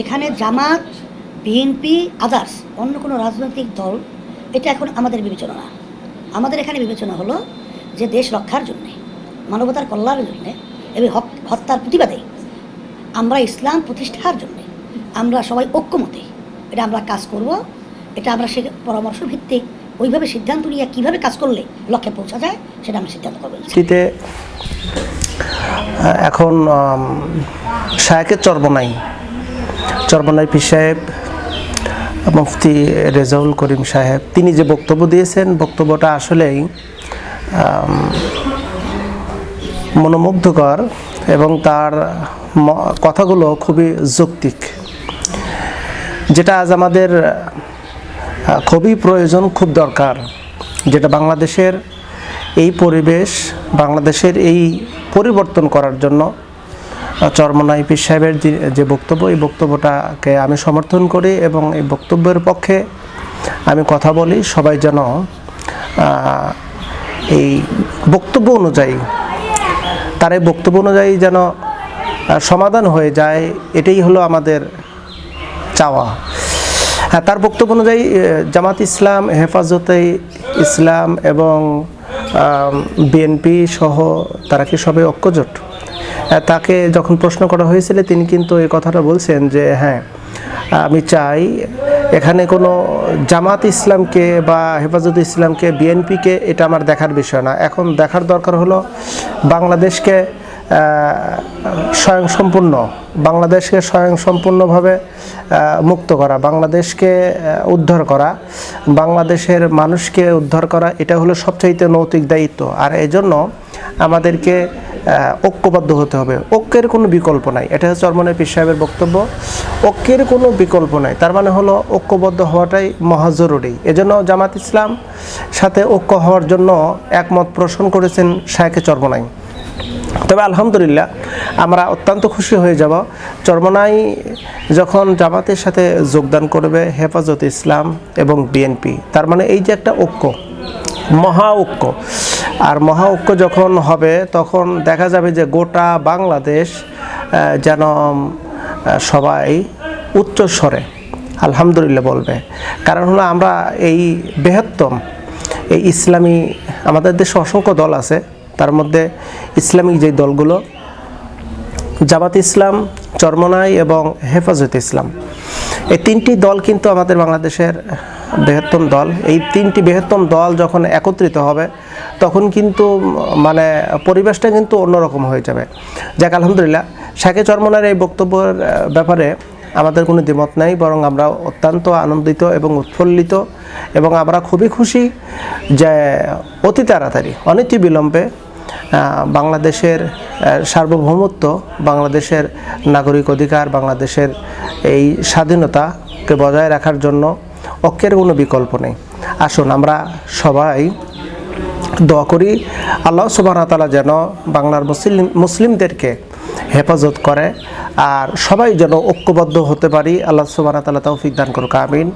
এখানে জামাত, BNP others অন্য কোনো রাজনৈতিক দল, এটা এখন আমাদের বিবেচনা। না আমাদের এখানে বিবেচনা হলো যে দেশ রক্ষার জন্যে, মানবতার কল্যাণের জন্যে এবং হত্যার প্রতিবাদে আমরা ইসলাম প্রতিষ্ঠার জন্যে আমরা সবাই ঐক্যমতে এটা আমরা কাজ করব, এটা আমরা সে পরামর্শ ভিত্তিক ওইভাবে সিদ্ধান্ত নিয়ে কীভাবে কাজ করলে লক্ষ্যে পৌঁছা যায়, সেটা আমরা সিদ্ধান্ত করব এখন শায়েকের চর্বনাই চর্বনাই পি সাহেব, মুফতি রেজাউল করিম সাহেব, তিনি যে বক্তব্য দিয়েছেন, বক্তব্যটা আসলেই মনোমুগ্ধকর এবং তার কথাগুলো খুবই যৌক্তিক। যেটা আজ আমাদের খুবই প্রয়োজন, খুব দরকার, যেটা বাংলাদেশের এই পরিবেশ, বাংলাদেশের এই পরিবর্তন করার জন্য আহ, চরমনাই সাহেবের যে- বক্তব্য এই বক্তব্যটাকে আমি সমর্থন করি এবং এই বক্তব্যের পক্ষে আমি কথা বলি। সবাই যেন এই বক্তব্য অনুযায়ী তার এই বক্তব্য অনুযায়ী যেন সমাধান হয়ে যায় এটাই হলো আমাদের চাওয়া। হ্যাঁ তার বক্তব্য অনুযায়ী জামাত ইসলাম হেফাজতে ইসলাম এবং বিএনপি সহ তারা কি সবে ঐক্যজোট? তাকে যখন প্রশ্ন করা হয়েছিল, তিনি কিন্তু এই কথাটা বলছেন যে হ্যাঁ আমি চাই এখানে কোনো জামাত ইসলামকে বা হেফাজত ইসলামকে, বিএনপিকে এটা আমার দেখার বিষয় না। এখন দেখার দরকার হলো বাংলাদেশকে স্বয়ংসম্পূর্ণ, বাংলাদেশকে স্বয়ংসম্পূর্ণভাবে মুক্ত করা, বাংলাদেশকে উদ্ধার করা, বাংলাদেশের মানুষকে উদ্ধার করা, এটা হলো সবচাইতে নৈতিক দায়িত্ব। আর এই জন্য আমাদেরকে ঐক্যবদ্ধ হতে হবে। ঐক্যের কোনো বিকল্প নাই। এটা হচ্ছে চরমনে পীর সাহেবের বক্তব্য। ঐক্যের কোনো বিকল্প নাই। তার মানে হলো ঐক্যবদ্ধ হওয়াটাই মহাজরুরি এজন্য জামাত ইসলাম সাথে ঐক্য হওয়ার জন্য একমত পোষণ করেছেন শায়কে চরমনাই। তবে আলহামদুলিল্লাহ আমরা অত্যন্ত খুশি হয়ে যাব। চরমনাই যখন জামাতের সাথে যোগদান করবে হেফাজত ইসলাম এবং বিএনপি, তার মানে এই যে একটা ঐক্য, মহা ঐক্য আর মহা ঐক্য যখন হবে, তখন দেখা যাবে যে গোটা বাংলাদেশ যেন সবাই উচ্চস্বরে আলহামদুলিল্লাহ বলবে। কারণ হলো আমরা এই বৃহত্তম, এই ইসলামী, আমাদের দেশে অসংখ্য দল আছে, তার মধ্যে ইসলামিক যে দলগুলো, জামাত ইসলাম, চরমনাই এবং হেফাজত ইসলাম। এই তিনটি দল কিন্তু আমাদের বাংলাদেশের বৃহত্তম দল, এই তিনটি বৃহত্তম দল যখন একত্রিত হবে, তখন কিন্তু মানে পরিবেশটা কিন্তু অন্যরকম হয়ে যাবে। যাক, আলহামদুলিল্লাহ, শাকে চরমনার এই বক্তব্যের ব্যাপারে আমাদের কোনো দ্বিমত নাই, বরং আমরা অত্যন্ত আনন্দিত এবং উৎফুল্লিত এবং আমরা খুবই খুশি যে অতি তাড়াতাড়ি, অনতি বিলম্বে বাংলাদেশের সার্বভৌমত্ব, বাংলাদেশের নাগরিক অধিকার, বাংলাদেশের এই স্বাধীনতাকে বজায় রাখার জন্য ঐক্যের কোনো বিকল্প নেই। আসুন আমরা সবাই দোয়া করি, আল্লাহ সুবাহ তালা যেন বাংলার মুসলিম, মুসলিমদেরকে হেফাজত করে আর সবাই যেন ঐক্যবদ্ধ হতে পারি। আল্লাহ সুবাহ তালা তৌফিক দান করুক, আমিন।